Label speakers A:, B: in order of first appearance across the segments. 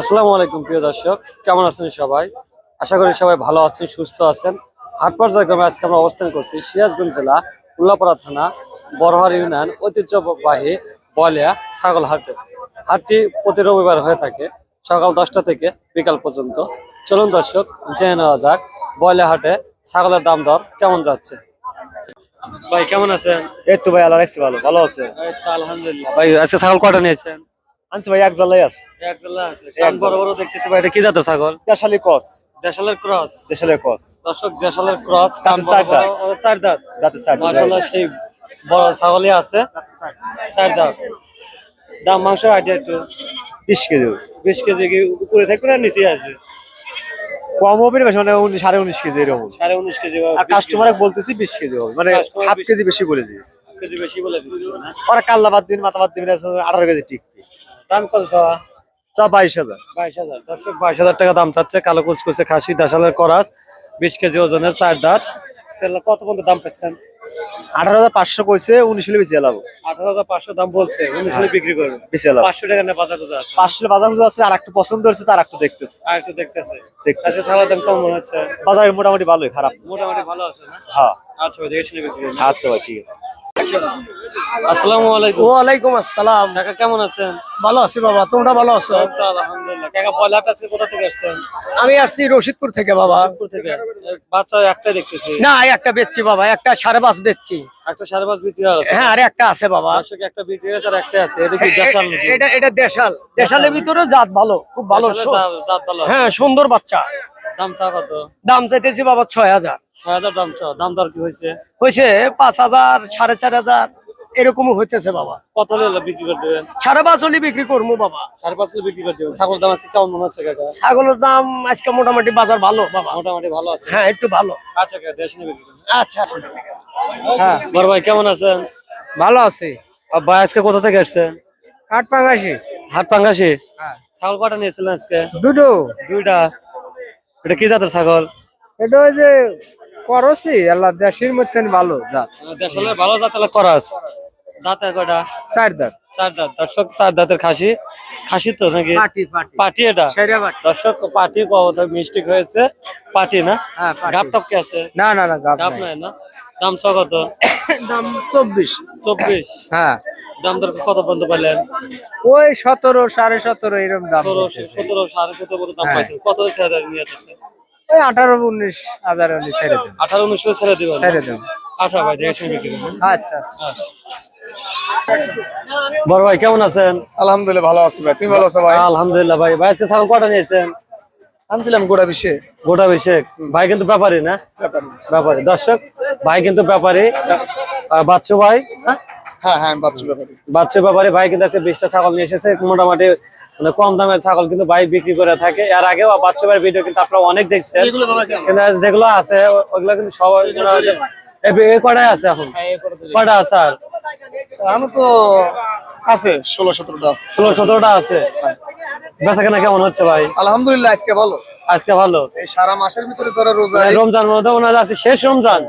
A: আসসালামু আলাইকুম প্রিয় দর্শক। কেমন আছেন সবাই? আশা করি সবাই ভালো আছেন সুস্থ আছেন। হাট পর্যায়ক্রমে আজকে আমরা অবস্থান করছি সিরাজগঞ্জ জেলা উল্লাপাড়া থানা বড়হার ইউনিয়ন ঐতিহ্যবাহী বলিয়া ছাগল হাটে। হাটটি প্রতি রবিবার হয়ে থাকে সকাল দশটা থেকে বিকাল পর্যন্ত। চলুন দর্শক জেনে নেওয়া যাক বলিয়া হাটে ছাগলের দাম দর কেমন যাচ্ছে? ভাই কেমন আছেন?
B: এই তো ভাই আল্লাহ রাখছি ভালো। ভালো আছে
A: আলহামদুলিল্লাহ। ভাই আজকে ছাগল কটা নিয়েছেন?
B: আনছি ভাই এক জালাই আছে।
A: এক জেলা আছে। কান বড় বড় দেখতেছি ভাই এটা কি জাতের ছাগল?
B: দেশালি কস
A: দেশালের ক্রস?
B: দেশালি কস
A: দর্শক দেশালের ক্রস কান
B: চার
A: বড় বড়, চার দাঁত।
B: যাতে সাইড
A: মাশাআল্লাহ সেই বড় ছাগলই আছে। চার দাঁত। দাম মাংস আইডিয়া একটু।
B: বিশ কেজি।
A: বিশ কেজি কি উপরে থাকবে না নিচে আসবে?
B: কম হবে মানে সাড়ে উনিশ কেজি এরকম।
A: সাড়ে উনিশ কেজি
B: আর
A: 20
B: বলতেছি বিশ কেজি হবে। মানে হাফ কেজি বেশি বলে দিয়েছি।
A: কেজি বেশি বলে দিচ্ছে না
B: ওরা কাল্লা বাদ দিন মাথা বাদ দিবেন আঠারো কেজি টিকবে
A: দাম কত চাওয়া
B: চা বাইশ হাজার।
A: বাইশ হাজার। দর্শক বাইশ হাজার টাকা দাম চাচ্ছে। কালো কুচকুচে খাসি দেশালের করাস বিশ কেজি ওজনের চার দাঁত। তাহলে কত পর্যন্ত দাম পেয়েছেন?
B: আঠারো হাজার পাঁচশো কইছে উনিশ হলে
A: আঠারো হাজার পাঁচশো দাম বলছে উনিশ হলে বিক্রি করবে।
B: এলাবো
A: পাঁচশো টাকা না বাজার কোজা আছে?
B: পাঁচশো বাজার খুঁজে আছে? আর একটু পছন্দ হচ্ছে তার একটু দেখতেছে।
A: আর একটু দেখতেছে।
B: দেখতেছে।
A: দাম কম মনে হচ্ছে?
B: বাজারে মোটামুটি ভালোই খারাপ।
A: মোটামুটি ভালো আছে না?
B: হ্যাঁ।
A: আচ্ছা ভাই দেখে শুনে বিক্রি
B: আচ্ছা ভাই ঠিক আছে।
A: আসসালামু আলাইকুম।
C: ওয়ালাইকুম আসসালাম।
A: কাকা কেমন আছেন?
C: ভালো আছি বাবা তোমরা ভালো আছো?
A: এই আলহামদুলিল্লাহ। কাকা পয়লা আজকে কোথা থেকে আসছেন?
C: আমি আসছি রশিদপুর থেকে বাবা।
A: থেকে। বাচ্চা একটা দেখতেছি।
C: না একটা বেচছি বাবা একটা সাড়ে পাঁচ বেচছি।
A: একটা সাড়ে পাঁচ বিক্রি হয়ে
C: হ্যাঁ আর একটা আছে বাবা।
A: একটা বিক্রি হয়েছে আর একটা আছে। এটা কি দেশাল
C: এটা এটা দেশাল। দেশালের ভিতরে জাত ভালো খুব ভালো
A: জাত ভালো
C: হ্যাঁ সুন্দর বাচ্চা।
A: দাম চা কত?
C: দাম চাইতেছি বাবা ছয় হাজার।
A: ছয় হাজার দাম চা দাম দর কি হয়েছে?
C: হয়েছে পাঁচ হাজার সাড়ে চার হাজার এরকমই হইতেছে বাবা।
A: কত হলে বিক্রি করে দেবেন?
C: সাড়ে পাঁচ হলে বিক্রি করব বাবা।
A: সাড়ে পাঁচ হলে বিক্রি করে দেবেন। ছাগল দাম আজকে কেমন মনে হচ্ছে কাকা?
C: ছাগলের দাম আজকে মোটামুটি বাজার ভালো বাবা।
A: মোটামুটি ভালো আছে?
C: হ্যাঁ একটু ভালো।
A: আচ্ছা কাকা দেশ নিয়ে বিক্রি
C: আচ্ছা।
B: হ্যাঁ।
A: বড় ভাই কেমন আছেন?
B: ভালো আছে।
A: ভাই আজকে কোথা থেকে আসছেন?
B: আট পাঙ্গাশি
A: হাট পাঙ্গাসি
B: হ্যাঁ।
A: ছাগল কটা নিয়েছিলেন আজকে?
B: দুটো।
A: দুইটা। এটা কি জাতের ছাগল?
B: এটা ওই যে করসি আল্লাহ দেশের মধ্যে ভালো জাত।
A: দেশের ভালো জাত করাস। দাঁতের কটা
B: চার দাঁত।
A: চার দাঁত। দর্শক চার দাঁতের খাসি। খাসি তো নাকি?
B: পাটি
A: এটা? দর্শক পাটি কত মিষ্টি হয়েছে। পাটি না?
B: হ্যাঁ।
A: গাপ টাপ কে আছে?
B: না না না
A: গাপ নাই। না? দাম ছ কত?
B: দাম চব্বিশ।
A: চব্বিশ?
B: হ্যাঁ।
A: দাম দর কত পর্যন্ত পেলেন
B: ওই সতেরো সাড়ে সতেরো এরকম দাম
A: সতেরো সাড়ে সতেরো দাম
B: হ্যাঁ।
A: পাইছেন। কত ছেড়ে দেবেন নিয়ে যাচ্ছে
B: ওই আঠারো উনিশ হাজার ছেড়ে দেন
A: আঠারো ছেড়ে দিবেন
B: ছেড়ে দেন
A: আচ্ছা ভাই দেখে শুনে বিক্রি
B: আচ্ছা।
A: বড় ভাই কেমন আছেন?
D: আলহামদুলিল্লাহ ভালো আছি ভাই। তুমি ভালো আছো ভাই?
A: আলহামদুলিল্লাহ ভাই। ভাই আজকে ছাগল কটা নিয়েছেন?
D: আনছিলাম গোটা বিষে
A: গোটা বিশেক ভাই কিন্তু ব্যাপারী না? ব্যাপারী। দর্শক ভাই কিন্তু ব্যাপারী। আর বাচ্চু ভাই? হ্যাঁ?
D: হ্যাঁ হ্যাঁ বাচ্চু ব্যাপারে।
A: বাচ্চু ব্যাপারী। ভাই কিন্তু আজকে বিশটা ছাগল নিয়ে এসেছে। মোটামুটি মানে কম দামের ছাগল কিন্তু ভাই বিক্রি করে থাকে। এর আগেও বাচ্চু ভাইয়ের ভিডিও কিন্তু আপনারা অনেক দেখছেন। কিন্তু আজ যেগুলো আছে ওগুলো কিন্তু সবাই হয় যে এ বি- এ কটাই আছে এখন? কটা আছে আর?
D: আমি তো আছে ষোলো সতেরোটা আছে।
A: ষোলো সতেরোটা আছে। বেচা কেনা কেমন হচ্ছে ভাই?
D: আলহামদুলিল্লাহ আজকে ভালো।
A: আজকে ভালো?
D: এই সারা মাসের ভিতরে ধরো রোজা
A: মানে রমজান মধ্যে মনে আছে শেষ রমজান।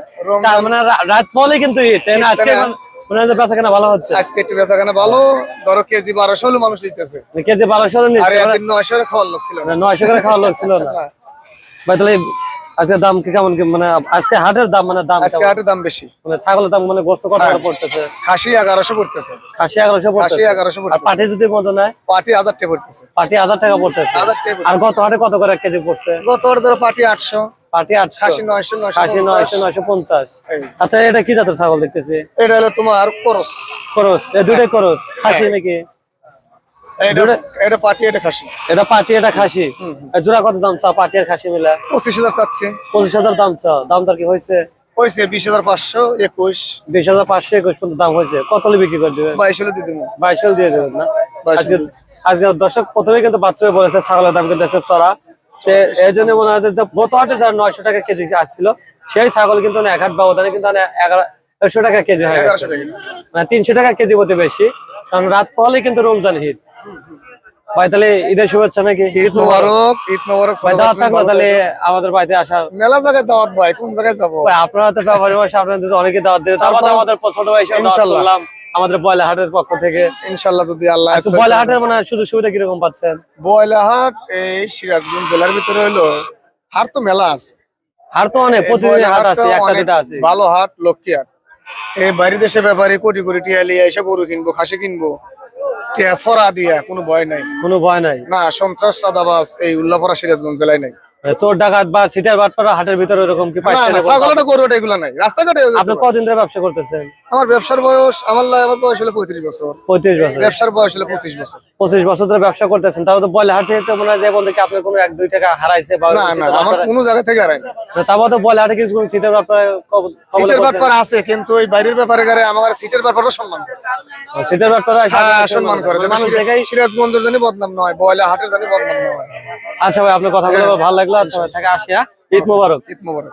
A: মানে রাত পলে কিন্তু ঈদ তাই না? আজকে মনে- মনে হয় বেচা কেনা ভালো হচ্ছে।
D: আজকে একটু ভালো। ধরো কেজি বারোশো হলে মানুষ নিতেছে।
A: কেজি বারোশো
D: একদিন নয়শো করে খাওয়ার লোক ছিল না।
A: নয়শো করে খাওয়ার লোক ছিল না।
D: হ্যাঁ,
A: ভাই তাহলে আজকে দাম কি কেমন কি মানে আজকে হাটের দাম মানে দাম
D: আজকে হাটের দাম বেশি।
A: মানে ছাগলের দাম মানে গোস্ত কত করে
D: হ্যাঁ।
A: পড়তেছে?
D: খাসি এগারোশো পড়তেছে।
A: খাসি এগারোশো
D: খাসি
A: পড়তেছে।
D: এগারোশো
A: আর
D: পড়তেছে।
A: পাটি যদি মতো নেয়?
D: পাটি হাজার টাকা পড়তেছে।
A: পাটি হাজার টাকা পড়তেছে।
D: হাজার টাকা
A: আর গত হাটে কত করে কেজি পড়ছে?
D: গত ওর ধরো পাটি আটশো।
A: পাটি আটশো।
D: খাসি নয়শো নয়শো
A: খাসি নয়শো নয়শো পঞ্চাশ।
D: এই।
A: আচ্ছা এটা কি জাতের ছাগল দেখতেছি?
D: এটা হলো তোমার করস।
A: করস। এ দুটাই করস। খাসি
D: হ্যাঁ।
A: নাকি?
D: এটা
A: দুটো-
D: পাটি এটা খাসি।
A: এটা পাটি এটা খাসি? জোড়া কত দাম চাও পাটি আর খাসি মিলা?
D: পঁচিশ হাজার চাচ্ছে।
A: পঁচিশ হাজার দাম চাও। দাম দর কি হয়েছে?
D: হয়েছে বিশ হাজার পাঁচশো একুশ।
A: বিশ হাজার পাঁচশো একুশ পর্যন্ত দাম হয়েছে। কত বিক্রি করে দেবেন?
D: বাইশ হলে দিয়ে দেবো।
A: বাইশ হলে দিয়ে দেবেন না? আজকে আজকে দর্শক প্রথমে কিন্তু বাচ্চা বলেছে ছাগলের দাম কিন্তু চড়া। এই জন্য মনে হয় যে গত হাটে যার নয়শো টাকা কেজি আসছিল সেই ছাগল কিন্তু এক হাট ব্যবধানে কিন্তু এগারোশো টাকা কেজি হয়ে গেছে। মানে তিনশো টাকা কেজি মতো বেশি। কারণ রাত পহলে কিন্তু রমজান ঈদ ভাই তাহলে ঈদের শুভেচ্ছা নাকি?
D: ঈদ মোবারক ঈদ মোবারক
A: ভাই দাওয়াত থাকল তাহলে আমাদের বাড়িতে আসা
D: মেলা জায়গায় দাওয়াত ভাই কোন জায়গায় যাব?
A: ভাই আপনারা তো ব্যাপারে মাসে আপনাদের অনেকে দাওয়াত দিলে তারপর আমাদের ছোট ভাই। করলাম আমাদের বয়লা হাটের পক্ষ থেকে।
D: ইনশাল্লাহ যদি আল্লাহ
A: তো বয়লা হাটের মানে সুযোগ সুবিধা কীরকম পাচ্ছেন?
D: বয়লাহাট এই সিরাজগঞ্জ জেলার ভিতরে হইল হাট তো মেলা আছে।
A: হাট তো অনেক প্রতিদিন হাট আছে একটা দুটা আছে।
D: ভালো হাট লক্ষ্মী হাট। এই বাইরে দেশে ব্যাপারে কোটি কোটি টিয়া লিয়ে এসে গরু কিনবো খাসি কিনবো। ছড়া দিয়া কোনো ভয় নাই।
A: কোনো ভয় নাই।
D: না সন্ত্রাস সাদাবাস এই উল্লাপরা সিরাজগঞ্জ জেলায় নাই।
A: চোর ডাকাত বা সিটার বাটপাড়া হাটের ভিতরে এরকম? কি
D: ছাগলটা এগুলো নাই। রাস্তাঘাটে
A: আপনি কদিন ধরে ব্যবসা করতেছেন?
D: আমার ব্যবসার বয়স আমার আমার বয়স হলো পঁয়ত্রিশ বছর।
A: পঁয়ত্রিশ বছর।
D: ব্যবসার বয়স হলো পঁচিশ বছর।
A: পঁচিশ বছর ধরে ব্যবসা করতেছেন তাহলে তো বয়লা হাট তো মনে হয় যে বলতে কি আপনার কোনো এক দুই টাকা হারাইছে বা
D: না না আমার কোনো জায়গা থেকে হারাই না
A: তারপর তো বয়লা হাটে কিছু সিটার বাটপাড়া
D: সিটের আছে কিন্তু ওই বাইরের ব্যাপারে গারে আমার সিটের ব্যাপারটা সম্মান করে।
A: সিটার বাটপাড়া
D: হ্যাঁ সম্মান করে। সিরাজগঞ্জের জানি বদনাম নয় বয়লা হাটের জানি বদনাম নয়।
A: আচ্ছা ভাই আপনার কথা বলে ভালো লাগল। আচ্ছা ভাই, থেকে আসিয়া ঈদ মোবারক।
D: ঈদ মোবারক।